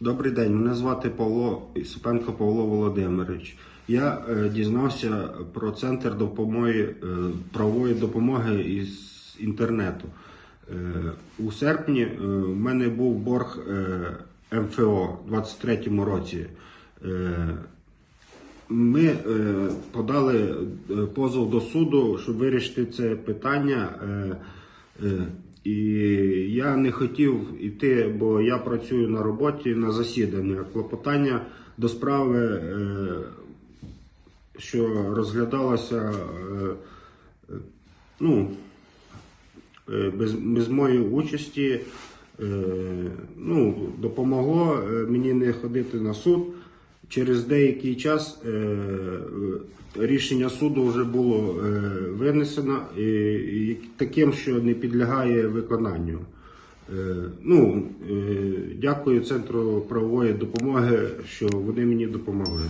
Добрий день, мене звати Павло Ісупенко Павло Володимирович. Я е, дізнався про центр допомоги, е, правової допомоги із інтернету. Е, у серпні е, в мене був борг е, МФО у 23-му році. Е, ми е, подали е, позов до суду, щоб вирішити це питання. Е, е, і я не хотів іти, бо я працюю на роботі на засідання. Клопотання до справи, е, що розглядалося е, ну, е, без, без моєї участі, ну, допомогло мені не ходити на суд. Через деякий час е, е, рішення суду вже було е, винесено таким, що не підлягає виконанню. Ну, дякую Центру правової допомоги, що вони мені допомогли.